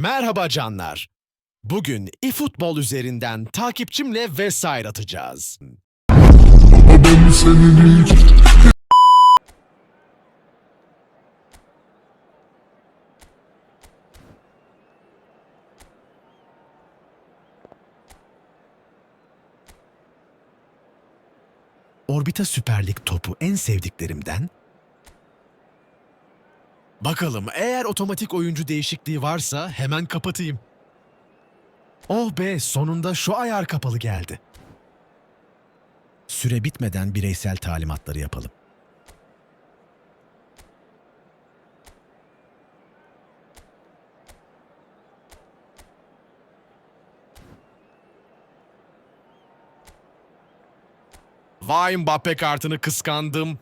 Merhaba canlar. Bugün eFootball üzerinden takipçimle vesaire atacağız. Orbita Süper Lig topu en sevdiklerimden. Bakalım eğer otomatik oyuncu değişikliği varsa hemen kapatayım. Oh be sonunda şu ayar kapalı geldi. Süre bitmeden bireysel talimatları yapalım. Vay Mbappe kartını kıskandım.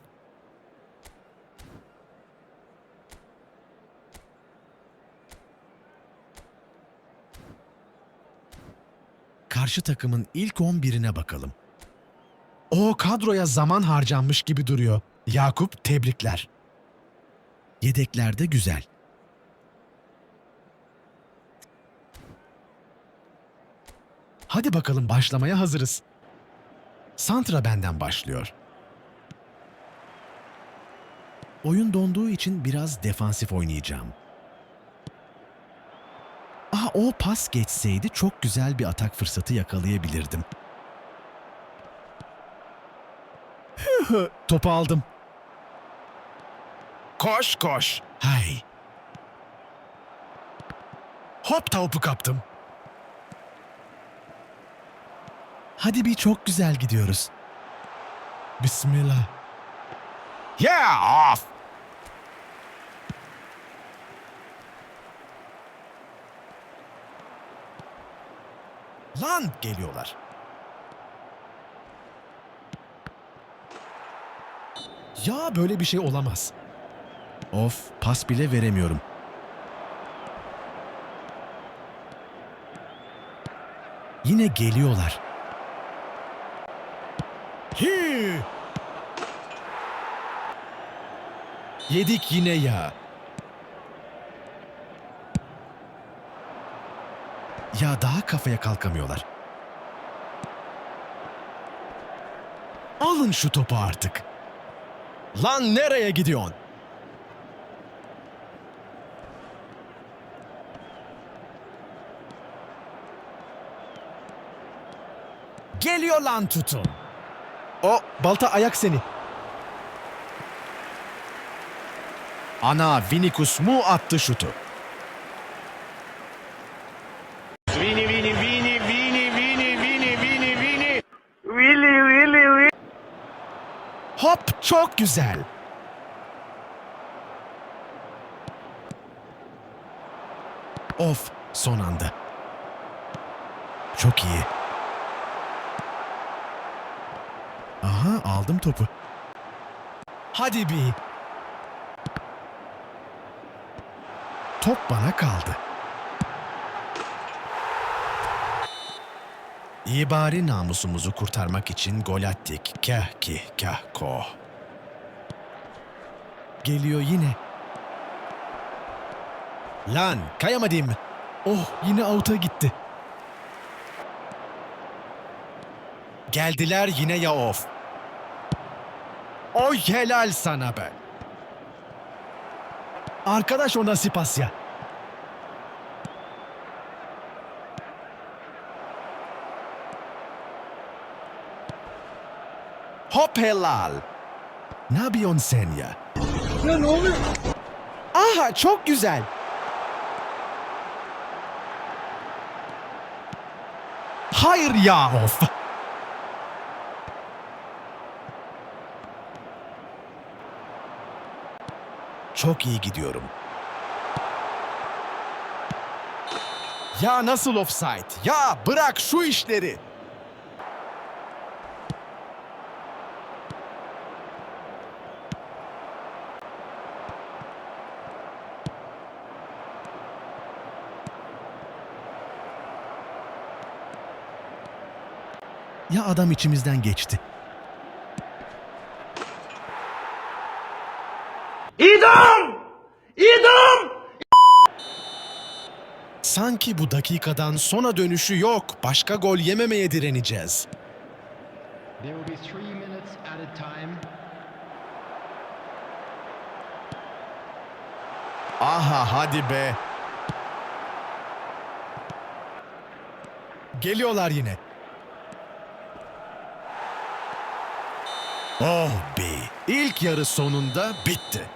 Karşı takımın ilk 11'ine bakalım. O kadroya zaman harcanmış gibi duruyor. Yakup tebrikler. Yedekler de güzel. Hadi bakalım başlamaya hazırız. Santra benden başlıyor. Oyun donduğu için biraz defansif oynayacağım. O pas geçseydi çok güzel bir atak fırsatı yakalayabilirdim. Topu aldım. Koş koş. Hay. Hop topu kaptım. Hadi bir çok güzel gidiyoruz. Bismillah. Yeah off. Lan geliyorlar. Ya böyle bir şey olamaz. Of pas bile veremiyorum. Yine geliyorlar. Hi! Yedik yine ya. Ya daha kafaya kalkamıyorlar. Alın şu topu artık. Lan nereye gidiyorsun? Geliyor lan tutun. O balta ayak seni. Ana Vinikus mu attı şutu. Hop çok güzel. Of son anda. Çok iyi. Aha aldım topu. Hadi bir. Top bana kaldı. İyi bari namusumuzu kurtarmak için gol attık. Kah ki kah ko. Geliyor yine. Lan kayamadım. Oh yine out'a gitti. Geldiler yine ya of. Oy helal sana be. Arkadaş o nasıl pas Hop helal. Ne yapıyorsun sen ya? Ya ne oluyor? Aha çok güzel. Hayır ya of. Çok iyi gidiyorum. Ya nasıl offside? Ya bırak şu işleri. Ya adam içimizden geçti. İdam! İdam! Sanki bu dakikadan sona dönüşü yok. Başka gol yememeye direneceğiz. There will be three minutes added time. Aha hadi be. Geliyorlar yine. Oh be. İlk yarı sonunda bitti.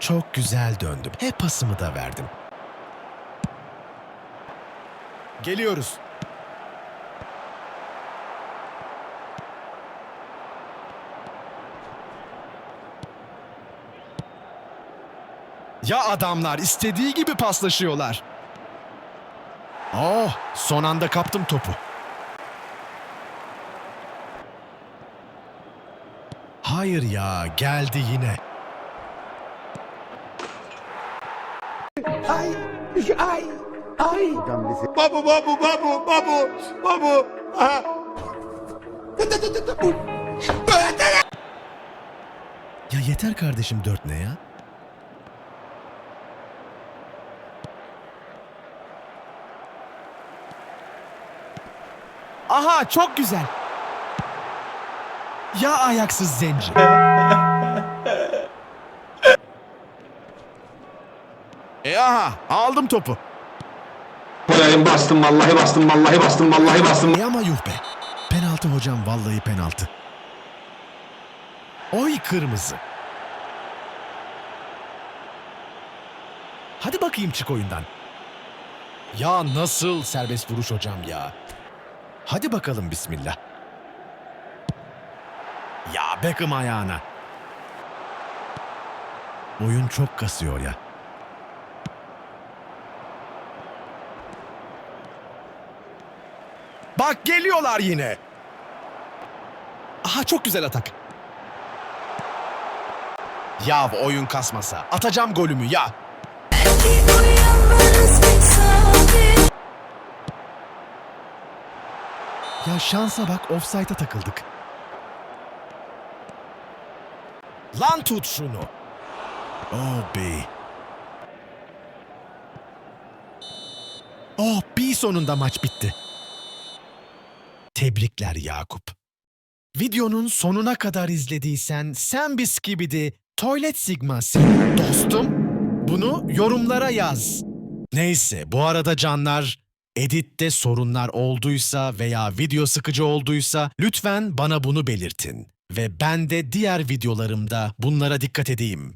Çok güzel döndüm. Hep pasımı da verdim. Geliyoruz. Ya adamlar istediği gibi paslaşıyorlar. Oh, son anda kaptım topu. Hayır ya, geldi yine. Babu babu babu babu babu. Aha. Ya yeter kardeşim dört ne ya? Aha çok güzel. Ya ayaksız zenci. e aha aldım topu. Vallahi bastım vallahi bastım vallahi bastım vallahi bastım. E ama yuh be. Penaltı hocam vallahi penaltı. Oy kırmızı. Hadi bakayım çık oyundan. Ya nasıl serbest vuruş hocam ya. Hadi bakalım bismillah. Ya Beckham ayağına. Oyun çok kasıyor ya. Bak geliyorlar yine. Aha çok güzel atak. Ya oyun kasmasa. Atacağım golümü ya. Ya şansa bak offside'a takıldık. Lan tut şunu. Oh be. Oh bir sonunda maç bitti. Tebrikler Yakup. Videonun sonuna kadar izlediysen sen bir skibidi, Toilet Sigma'sın. Dostum, bunu yorumlara yaz. Neyse bu arada canlar, editte sorunlar olduysa veya video sıkıcı olduysa lütfen bana bunu belirtin. Ve ben de diğer videolarımda bunlara dikkat edeyim.